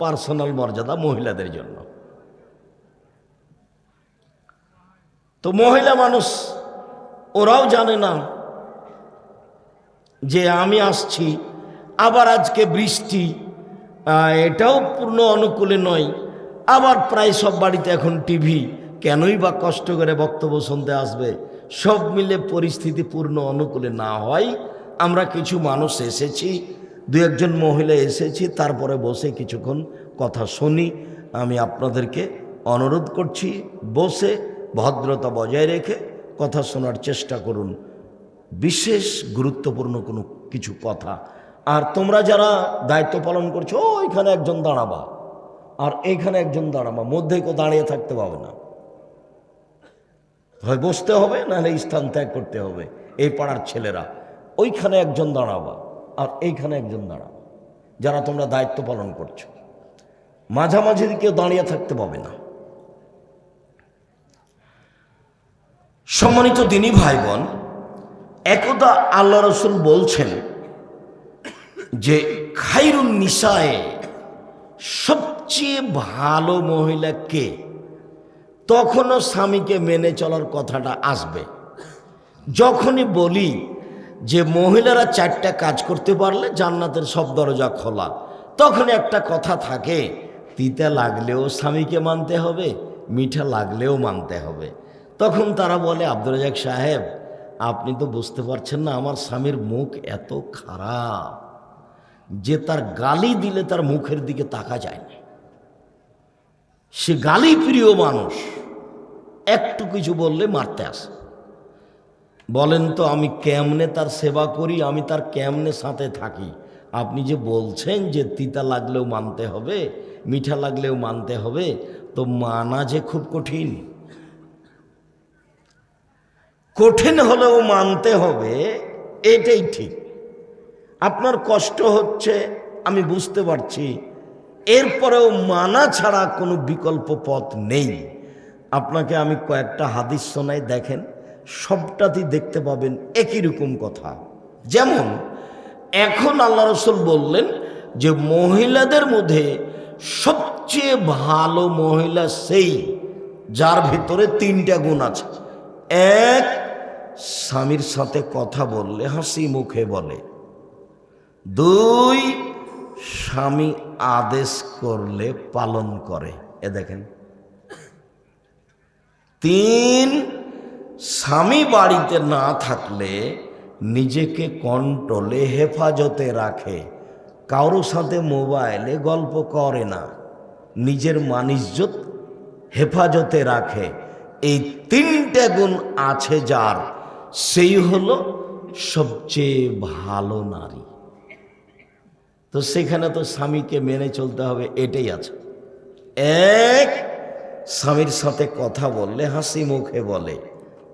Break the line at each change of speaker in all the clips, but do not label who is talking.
Personal মর্যাদা মহিলাদের জন্য। তো মহিলা মানুষ, ওরাও জানে না যে আমি আসছি, আবার আজকে বৃষ্টি এটাও পূর্ণ অনুকূলে নয়। আবার প্রায় সব বাড়িতে এখন টিভি, কেনই বা কষ্ট করে বক্তব্য শুনতে আসবে? সব মিলে পরিস্থিতি পূর্ণ অনুকূলে না হয়। আমরা কিছু মানুষ এসেছি দু একজন মহিলা এসেছি, তারপরে বসে কিছুক্ষণ কথা শুনি। আমি আপনাদেরকে অনুরোধ করছি, বসে ভদ্রতা বজায় রেখে কথা শোনার চেষ্টা করুন। বিশেষ গুরুত্বপূর্ণ কোনো কিছু কথা। আর তোমরা যারা দায়িত্ব পালন করছ ওইখানে একজন দাঁড়াবা। আর এইখানে একজন দাঁড়াবা, মধ্যে কেউ দাঁড়িয়ে থাকতে পাবে না। হয় বসতে হবে, নাহলে স্থান ত্যাগ করতে হবে, এই পাড়ার ছেলেরা। ওইখানে একজন দাঁড়াবা। আর এইখানে একজন দাঁড়াবা যারা তোমরা দায়িত্ব পালন করছ। মাঝামাঝি কেউ দাঁড়িয়ে থাকতে পাবে না। সম্মানিত দিনী ভাই বোন একদা আল্লাহ রসুল বলছেন যে, খাইরুন নিশায় সবচেয়ে ভালো মহিলা কে? তখনও স্বামীকে মেনে চলার কথাটা আসবে। যখনই বলি যে মহিলারা চারটা কাজ করতে পারলে জান্নাতের সব দরজা খোলা। তখন একটা কথা থাকে, তিতা লাগলেও স্বামীকে মানতে হবে, মিঠা লাগলেও মানতে হবে। তখন তারা বলে আব্দুল রাজাক সাহেব, আপনি তো বুঝতে পারছেন না, আমার স্বামীর মুখ এত খারাপ যে তার গালি দিলে তার মুখের দিকে তাকা যায় না। সে গালি প্রিয় মানুষ, একটু কিছু বললে মারতে আসে। বলেন তো, আমি কেমনে তার সেবা করি, আমি তার কেমনে সাথে থাকি? আপনি যে বলছেন যে তিতা লাগলেও মানতে হবে, মিঠা লাগলেও মানতে হবে, তো মানা যে খুব কঠিন। কঠিন হলেও মানতে হবে, এটাই ঠিক। আপনার কষ্ট হচ্ছে, আমি বুঝতে পারছি। এরপরেও মানা ছাড়া কোনো বিকল্প পথ নেই। আপনাকে আমি কয়েকটা হাদিস শোনাই, দেখেন। সবটাতেই দেখতে পাবেন একই রকম কথা। যেমন, এখন আল্লাহ রসুল বললেন যে মহিলাদের মধ্যে সবচেয়ে ভালো মহিলা সেই, যার ভিতরে তিনটা গুণ আছে। এক, স্বামীর সাথে কথা বললে হাসি মুখে বলে। দুই, স্বামী আদেশ করলে পালন করে। এ দেখেন। তিন স্বামী বাড়িতে না থাকলে নিজেকে কন্ট্রোলে হেফাজতে রাখে। কারোর সাথে মোবাইলে গল্প করে না। নিজের মানিজ্যত হেফাজতে রাখে। এই তিনটে গুণ আছে যার। সেই হলো সবচেয়ে ভালো নারী। তো সেখানে তো স্বামীকে মেনে চলতে হবে, এটাই আছে। এক, স্বামীর সাথে কথা বললে হাসি মুখে বলে।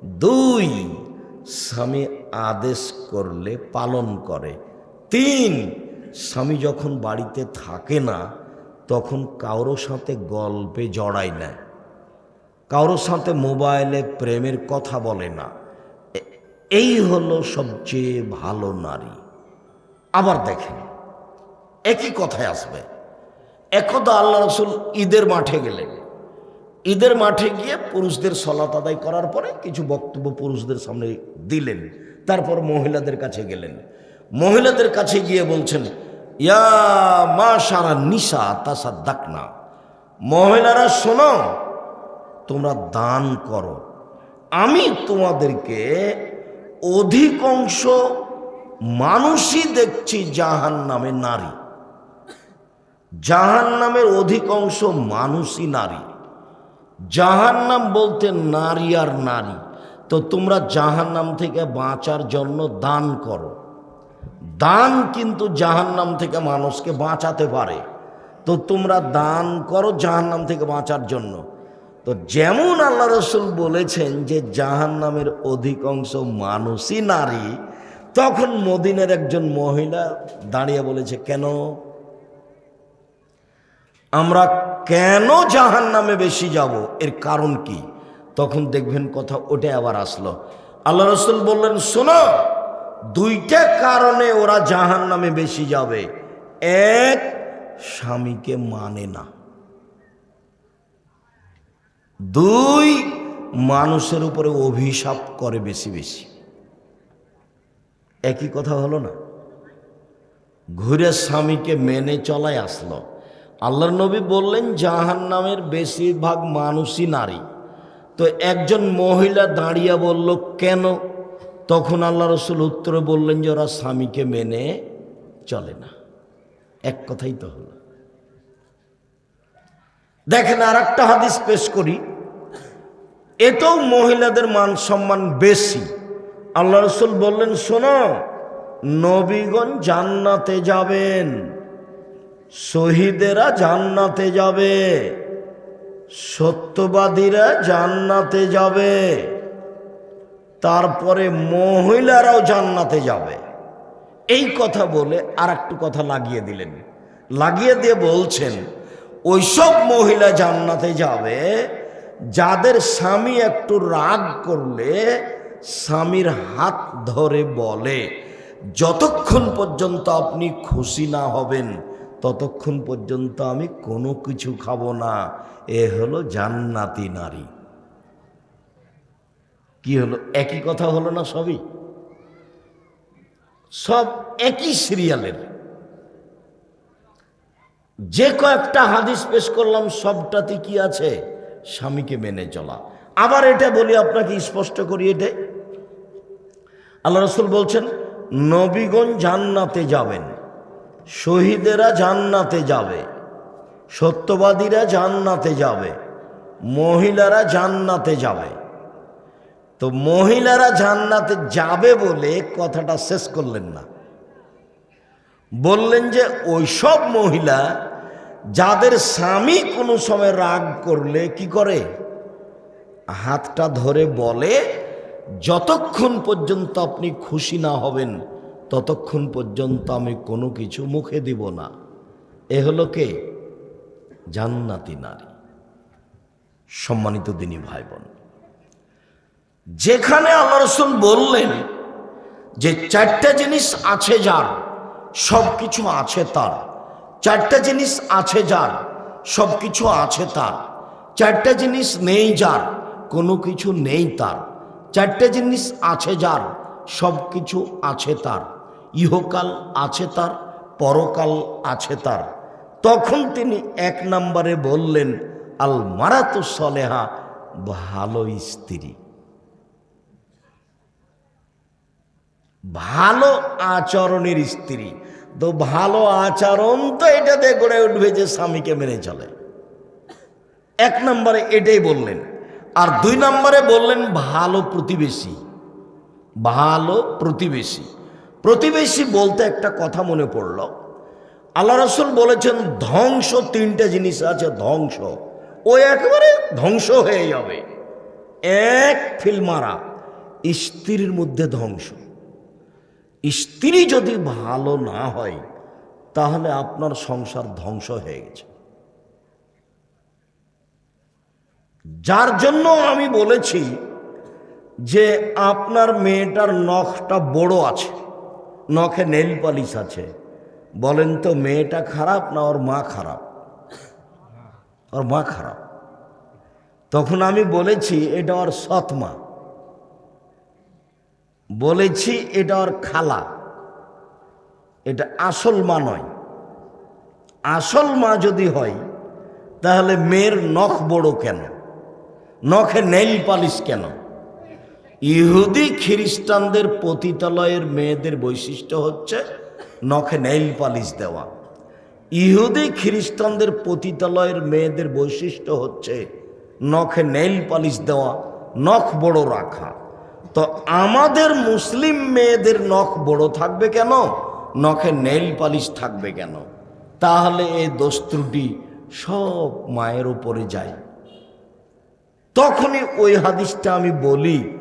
দুই, স্বামী আদেশ করলে পালন করে। তিন, স্বামী যখন বাড়িতে থাকে না, তখন কারোর সাথে গল্পে জড়ায় না। কারোর সাথে মোবাইলে প্রেমের কথা বলে না। এই হলো সবচেয়ে ভালো নারী। আবার দেখেন, একই কথায় আসবে। একদা আল্লাহ রসুল ঈদের মাঠে গেলেন। ঈদের মাঠে গিয়ে পুরুষদের সলাত আদায় করার পরে কিছু বক্তব্য পুরুষদের সামনে দিলেন। তারপর মহিলাদের কাছে গেলেন। মহিলাদের কাছে গিয়ে বলছেন, ইয়া মা সারা নিশা তাসা না মহিলারা, শোনো, তোমরা দান করো। আমি তোমাদেরকে অধিকাংশ মানুষই দেখছি জাহান নামে নারী। জাহান নামের অধিকাংশ মানুষই নারী। জাহান নাম বলতে নারী আর নারী। তো তোমরা জাহান নাম থেকে বাঁচার জন্য দান করো। দান কিন্তু জাহান নাম থেকে মানুষকে বাঁচাতে পারে। তো তোমরা দান করো জাহান নাম থেকে বাঁচার জন্য। তো যেমন আল্লাহ রসুল বলেছেন যে জাহান নামের অধিকাংশ মানুষই নারী, তখন মদিনের একজন মহিলা দাঁড়িয়ে বলেছে, কেন? আমরা কেন জাহান নামে বেশি যাব? এর কারণ কি? তখন দেখবেন কথা ওটা আবার আসলো। আল্লাহ রসুল বললেন, শোনো, দুইটা কারণে ওরা জাহান নামে বেশি যাবে। এক, স্বামীকে মানে না। দুই, মানুষের উপরে অভিশাপ করে বেশি বেশি। একই কথা হলো না? ঘুরে স্বামীকে মেনে চলাই আসলো। আল্লাহর নবী বললেন জাহান নামের বেশিরভাগ মানুষই নারী। তো একজন মহিলা দাঁড়িয়ে বলল, কেন? তখন আল্লাহ রসুল উত্তরে বললেন যে, ওরা স্বামীকে মেনে চলে না। এক কথাই তো হলো। দেখেন আর একটা হাদিস পেশ করি। এতেও মহিলাদের মান সম্মান বেশি। আল্লাহ রসুল বললেন, শোনো, নবীগণ জান্নাতে যাবেন। শহীদেরা জান্নাতে যাবে। সত্যবাদীরা জান্নাতে যাবে। তারপরে মহিলারাও জান্নাতে যাবে। এই কথা বলে আর একটু কথা লাগিয়ে দিলেন। লাগিয়ে দিয়ে বলছেন, ওইসব মহিলা জান্নাতে যাবে, যাদের স্বামী একটু রাগ করলে স্বামীর হাত ধরে বলে, যতক্ষণ পর্যন্ত আপনি খুশি না হবেন ততক্ষণ পর্যন্ত আমি কোনো কিছু খাব না। এ হলো জান্নাতি নারী। কি হলো? একই কথা হলো না সবই? সব একই সিরিয়ালের। যে কয়েকটা হাদিস পেশ করলাম, সবটাতে কি আছে? স্বামীকে মেনে চলা। আবার এটা বলি, আপনাকে স্পষ্ট করি এটা। আল্লাহ রসুল বলছেন, নবীগণ জান্নাতে যাবেন। শহীদেরা জান্নাতে যাবে, সত্যবাদীরা জান্নাতে যাবে, মহিলারা জান্নাতে যাবে। তো মহিলারা জান্নাতে যাবে বলে কথাটা শেষ করলেন না। বললেন যে ওইসব মহিলা যাদের স্বামী কোনো সময় রাগ করলে কি করে? হাতটা ধরে বলে, যতক্ষণ পর্যন্ত আপনি খুশি না হবেন ততক্ষণ পর্যন্ত আমি কোনো কিছু মুখে দিব না। এ হলো কে? জান্নাতি নারী। সম্মানিত দিনী ভাই বোন যেখানে আল্লাহ রসুল বললেন যে চারটা জিনিস আছে যার সব কিছু আছে তার। চারটা জিনিস আছে যার সব কিছু আছে তার। চারটা জিনিস নেই যার, কোনো কিছু নেই তার। চারটে জিনিস আছে যার সব কিছু আছে তার। ইহকাল আছে তার, পরকাল আছে তার। তখন তিনি এক নম্বরে বললেন, আল মারাতু সলেহা ভালো স্ত্রী। ভালো আচরণের স্ত্রী। তো ভালো আচরণ তো এটাতে গড়ে উঠবে যে স্বামীকে মেনে চলে। এক নম্বরে এটাই বললেন। আর দুই নম্বরে বললেন, ভালো প্রতিবেশী ভালো প্রতিবেশী। প্রতিবেশী বলতে একটা কথা মনে পড়ল। আল্লাহ রসুল বলেছেন, ধ্বংস তিনটে জিনিস আছে, ধ্বংস। ও একেবারে ধ্বংস হয়ে যাবে। এক, ফিল মারা। স্ত্রীর মধ্যে ধ্বংস। স্ত্রী যদি ভালো না হয়, তাহলে আপনার সংসার ধ্বংস হয়ে গেছে। যার জন্য আমি বলেছি যে আপনার মেয়েটার নখটা বড় আছে। নখে নেল পালিশ আছে। বলেন তো, মেয়েটা খারাপ না ওর মা খারাপ? ওর মা খারাপ। তখন আমি বলেছি, এটা ওর সৎ মা। বলেছি, এটা ওর খালা। এটা আসল মা নয়। আসল মা যদি হয়, তাহলে মেয়ের নখ বড় কেন? নখে নেইল পালিশ কেন? ইহুদি খ্রিস্টানদের পতিতালয়ের মেয়েদের বৈশিষ্ট্য হচ্ছে নখে নেইল পালিশ দেওয়া। ইহুদি খ্রিস্টানদের পতিতালয়ের মেয়েদের বৈশিষ্ট্য হচ্ছে নখে নেইল পালিশ দেওয়া, নখ বড় রাখা। তো আমাদের মুসলিম মেয়েদের নখ বড় থাকবে কেন? নখে নেইল পালিশ থাকবে কেন? তাহলে এই দোষ ত্রুটি সব মায়ের উপরে যায়। তখনই ওই হাদিসটা আমি বলি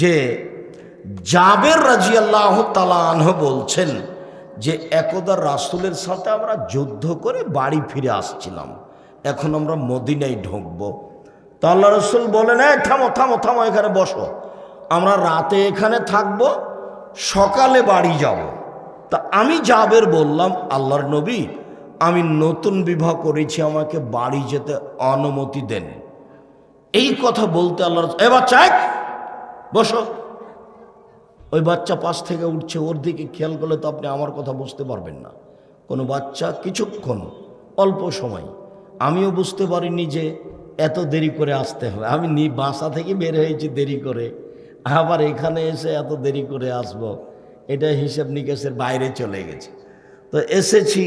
যে জাবের রাজি আল্লাহ তালাহ বলছেন যে একদা রাসুলের সাথে আমরা যুদ্ধ করে বাড়ি ফিরে আসছিলাম, এখন আমরা মদিনায় ঢুকবো। তো আল্লাহ রসুল বলেন, এই থামো থামো থামো, এখানে বসো। আমরা রাতে এখানে থাকব, সকালে বাড়ি যাব। তা আমি জাবের বললাম, আল্লাহর নবী, আমি নতুন বিবাহ করেছি, আমাকে বাড়ি যেতে অনুমতি দেন। এই কথা বলতে আল্লাহ এবার এক! বসো। ওই বাচ্চা পাশ থেকে উঠছে, ওর দিকে খেয়াল করলে তো আপনি আমার কথা বুঝতে পারবেন না। কোনো বাচ্চা কিছুক্ষণ, অল্প সময়। আমিও বুঝতে পারিনি যে এত দেরি করে আসতে হবে। আমি নি বাসা থেকে বের হয়েছি দেরি করে। আবার এখানে এসে এত দেরি করে আসব। এটা হিসেব নিকেশের বাইরে চলে গেছে। তো এসেছি,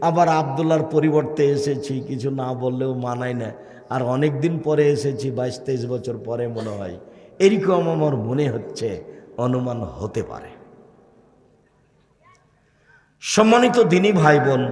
আবার আবদুল্লার পরিবর্তে এসেছি, কিছু না বললেও মানায় না। আর অনেক দিন পরে এসেছি, বাইশ তেইশ বছর পরে মনে হয়। এরকম আমার মনে হচ্ছে অনুমান হতে পারে। সম্মানিত দিনী ভাই বোন